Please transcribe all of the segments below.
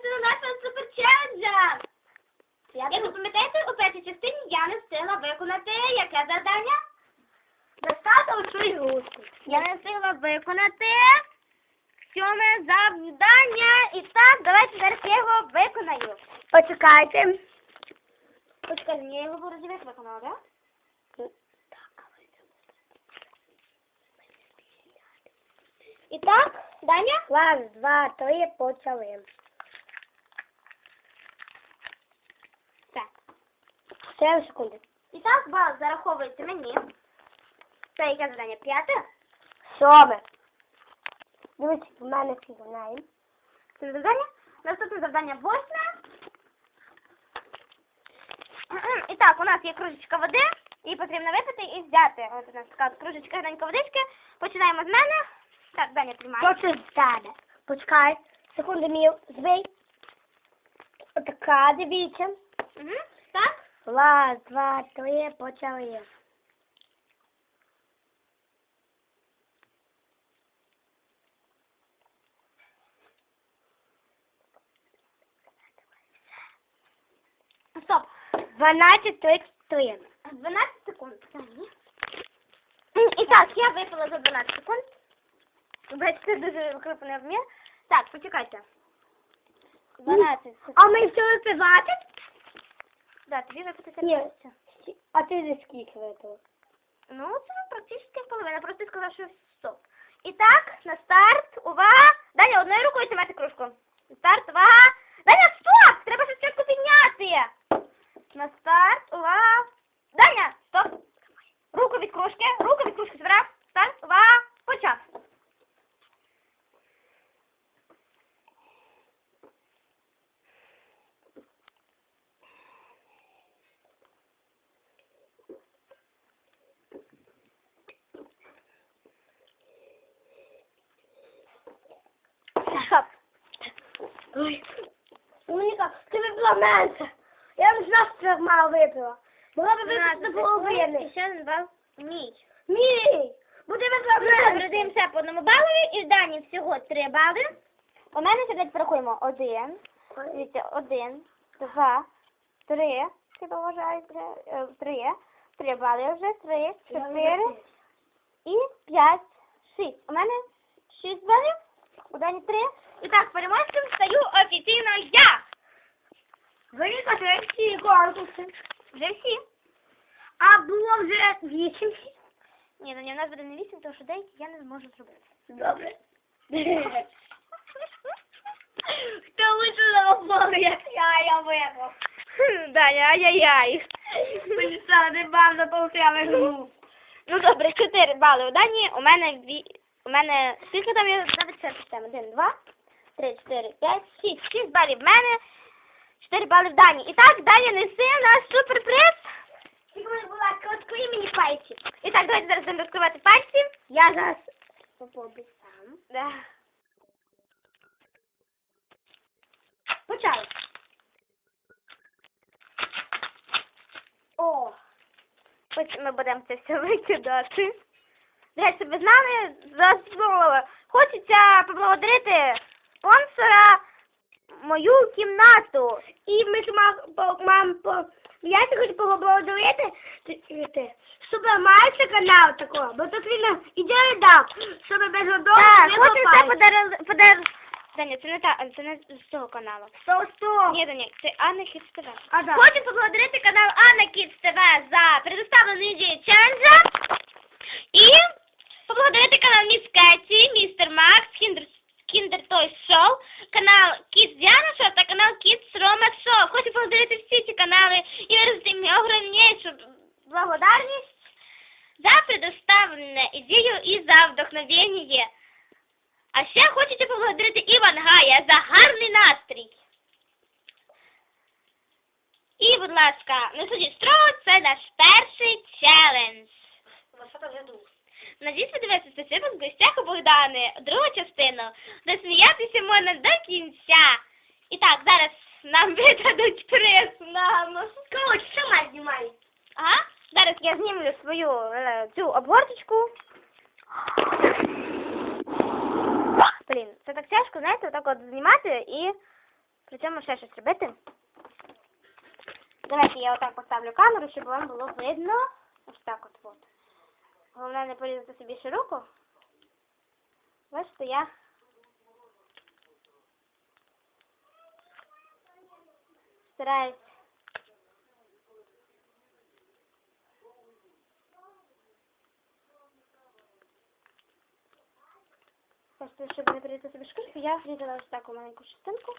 частину нашого суперченджа. Як ви пам'ятаєте, у першій частині я не встигла виконати яке завдання? Достати у ігрушку. Я не встигла виконати сьоме завдання. І так, давайте зараз я його виконаю. Почекайте. Почекай, я його вроді виконала, так? І так, Даня? Раз, два, три, почали. Так. Три секунди. І так, бал зараховується мені. Це яке завдання? П'яте? Сьоме. Дивіться, в мене всі знаємо. Це завдання. Наступне завдання восьме. І так, у нас є кружечка води, її потрібно випити і взяти. Ось у нас така кружечка гарненька водички. Починаємо з мене. Так, Даня, тримай. Що це стане? Почекай. Секунду мій збий. Отака, дивіться. Угу. Так. Раз, два, три, почали. Стоп. 12, 33. 12 секунд. І так, я випила за 12 секунд. Бачите, дуже крупний обмір. Так, почекайте. 12 секунд. А ми все випивати? Да, тобі випити Ні. це. А ти за скільки этого? Ну, це практично половина. Просто сказав, що стоп. І так, на старт, увага! Даня, одною рукою тримати кружку. На старт, увага! Даня, стоп! Треба ще спочатку підняти! На старт, увага! Даня, стоп! Руку від кружки, руку від кружки збирав. Старт, увага! Почав. Стоп. Ой. Моніка, ти випила менше. Я не знав, що мало випила. Могла б випити до половини. Ще один бал. Мій. Мій! Бо ти випила Ми менше. роздаємося по одному балові, і в Дані всього три бали. У мене сьогодні порахуємо один. Дивіться, один, два, три. Ти поважаєш вже? Е, Три. Три бали вже, три, чотири і п'ять, шість. У мене шість балів, Дані три. І так, переможцем стаю офіційно я. Моніка, це всі конкурси. Вже всі. А було вже вісім. Ні, Даня, у нас буде не вісім, тому що деякі я не зможу зробити. Добре. Хто вийшов на як я, я випав. Даня, ай-яй-яй. Мені стало не бавно гру. Ну добре, 4 бали у Дані, у мене дві. У мене скільки там є навіть це система? Один, два, три, чотири, п'ять, шість. Шість балів в мене, чотири бали в Дані. І так, Даня несе наш суперприз. Тільки будь ласка, відкрий мені пальці. І так, давайте зараз будемо розкривати пальці. Я зараз попробую сам. Да. Почали. О, потім ми будемо це все викидати. Речі, ви знали, за слово, хочеться поблагодарити спонсора мою кімнату. І ми ж мам, по, мам, по, я хочу поблагодарити, маєте канал такого, бо тут він нам ідею дав, щоб без водою Так, не це попасти. подарили, подарили. Даня, це не та, це не з цього каналу. Сто, сто. Ні, Даня, це Анна Кіц ТВ. А, да. Хочу поблагодарити канал Анна Кіц ТВ за предоставлену ідею челенджа. І поблагодарити канал Міс Кеті, Містер Макс, Кіндер, Кіндер Той Шоу, канал Кіц Діана Шоу та канал Кіц Рома Шоу. Хочу поблагодарити всі ці канали і виразити їм огромнішу благодарність за ідею і за вдохновення. А ще хочеться поблагодарити Івангая за гарний настрій. І, будь ласка, не судіть строго, це наш перший челендж. Надіюсь, ви дивитися спасибо з гостях у Богдани, другу частину, де сміятися можна до кінця. І так, зараз нам видадуть приз нам. Коротше, сама знімай. Ага, зараз я знімлю свою е, цю обгорточку. Блін, це так тяжко, знаєте, отак от знімати і При цьому ще щось робити. Давайте я отак поставлю камеру, щоб вам було видно. Ось так от. от. Головне не порізати собі широко. Бачите, я стараюсь Просто, щоб не порізати собі шкірку, я врізала ось таку маленьку частинку.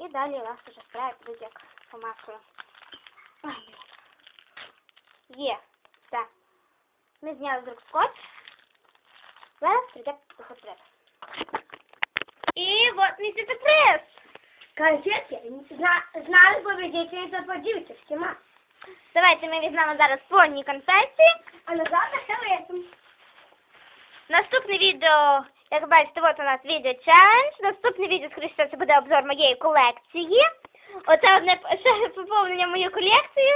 І далі у нас вже справа підуть як по маслу. Ой. Є. Так. Ми зняли з рук скотч. Зараз прийде сюрприз. І от мій сюрприз. Конфетки зна, знали победительниця поділиться всіма. Давайте ми візьмемо зараз повні конфеті. А назад лисом. Наступне відео, як бачите, от у нас відео челендж. Наступне відео, скоріше це буде обзор моєї колекції. Оце одне ще поповнення моєї колекції.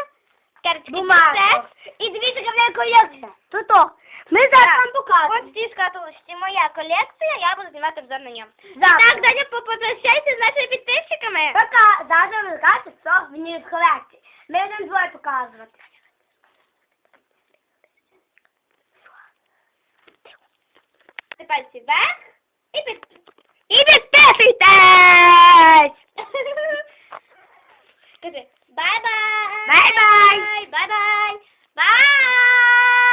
Карточки Бумага. І дивіться, яка в мене колекція. Тут о. Ми зараз вам покажемо. Ось ці шкатулочці моя колекція, я буду знімати обзор на ньому. Так, Даня, попрощайся з нашими підписчиками. Пока, завтра ви скажете, що в колекції. Ми будемо двоє показувати. пальці вверх і підписуйтесь. І підписуйтесь! Скажи, бай-бай! Бай-бай! Бай-бай!